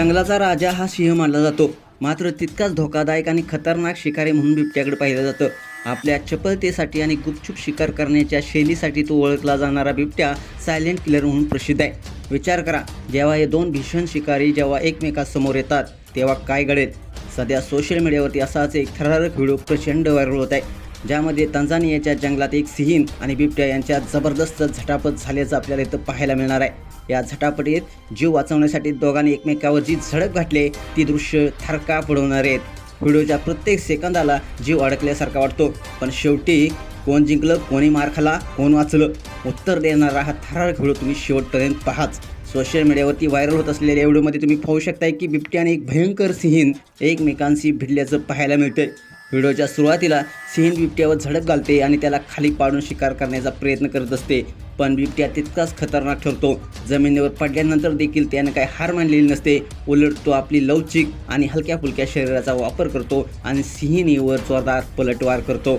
जंगलाचा राजा हा सिंह मानला जातो. मात्र तितकाच धोकादायक आणि खतरनाक शिकारी म्हणून बिबट्याकडे पाहिलं जातं. आपल्या चपलतेसाठी आणि गुपचूप शिकार करण्याच्या शैलीसाठी तो ओळखला जाणारा बिबट्या सायलेंट किलर म्हणून प्रसिद्ध आहे. विचार करा जेव्हा हे दोन भीषण शिकारी जेव्हा एकमेकासमोर येतात तेव्हा काय घडेल? सध्या सोशल मीडियावरती असाच एक थरारक व्हिडिओ प्रचंड व्हायरल होत आहे. ज्यामध्ये तंझानियाच्या जंगलात एक सिहीन आणि बिबट्या यांच्यात जबरदस्त झटापट झाल्याचं आपल्याला इथं पाहायला मिळणार आहे. या झटापटीत जीव वाचवण्यासाठी दोघांनी एकमेकावर जी झडप घातली ती दृश्य थरका पडवणार आहेत. व्हिडिओच्या प्रत्येक सेकंदाला जीव अडकल्यासारखा वाटतो. पण शेवटी कोण जिंकलं कोणी मार खाला कोण वाचलं उत्तर देणारा हा थरार व्हिडिओ तुम्ही शेवटपर्यंत पाहाच. सोशल मीडियावरती व्हायरल होत असलेल्या व्हिडिओमध्ये तुम्ही पाहू शकताय की बिबट्या आणि एक भयंकर सिहीन एकमेकांशी भिडल्याचं पाहायला मिळतंय. व्हिडिओच्या सुरुवातीला सिंह बिबट्यावर झडप घालते आणि त्याला खाली पाडून शिकार करण्याचा प्रयत्न करत असते. पण बिबट्या तितकाच खतरनाक ठरतो. जमिनीवर पडल्यानंतर देखील त्यानं काही हार मानलेली नसते. उलट तो आपली लवचिक आणि हलक्या फुलक्या शरीराचा वापर करतो आणि सिंहिणीवर जोरदार पलटवार करतो.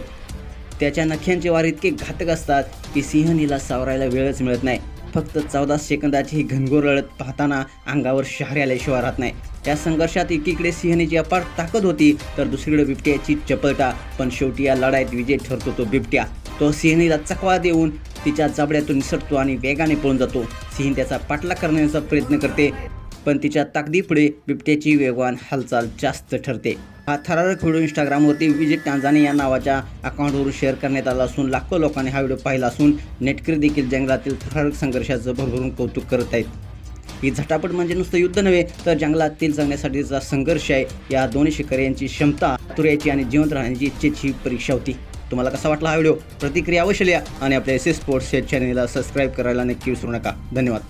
त्याच्या नख्यांचे वार इतके घातक असतात की सिंहनीला सावरायला वेळच मिळत नाही. फक्त चौदा सेकंदाची ही घनघोर लढत पाहताना अंगावर शहर आल्याशिवाय राहत नाही. या संघर्षात एकीकडे सिंहनीची अपार ताकद होती तर दुसरीकडे बिबट्याची चपलता पण शेवटी या लढाईत विजय ठरतो तो बिबट्या. तो सिंहनीला चकवा देऊन तिच्या जबड्यातून निसटतो आणि वेगाने पळून जातो. सिंह त्याचा पाठलाग करण्याचा प्रयत्न करते. पण तिच्या ताकदीपुढे बिबट्याची वेगवान हालचाल जास्त ठरते. हा थरारक व्हिडिओ इंस्टाग्रामवरती विजिट टांझानी या नावाच्या अकाउंटवरून शेअर करण्यात आला असून लाखो लोकांनी हा व्हिडिओ पाहिला असून नेटकरी देखील जंगलातील थरारक संघर्षाचं भरभरून कौतुक करत आहेत. ही झटापट म्हणजे नुसतं युद्ध नव्हे तर जंगलातील जगण्यासाठीचा संघर्ष आहे. या दोन्ही शिकारी यांची क्षमता तुर्याची आणि जिवंत राहण्याची इच्छेची ही परीक्षा होती. तुम्हाला कसा वाटला हा व्हिडिओ? प्रतिक्रिया अवश्य लिहा आणि आपल्या एस एस स्पोर्ट्स या चॅनेलला सबस्क्राईब करायला नक्की विसरू नका. धन्यवाद.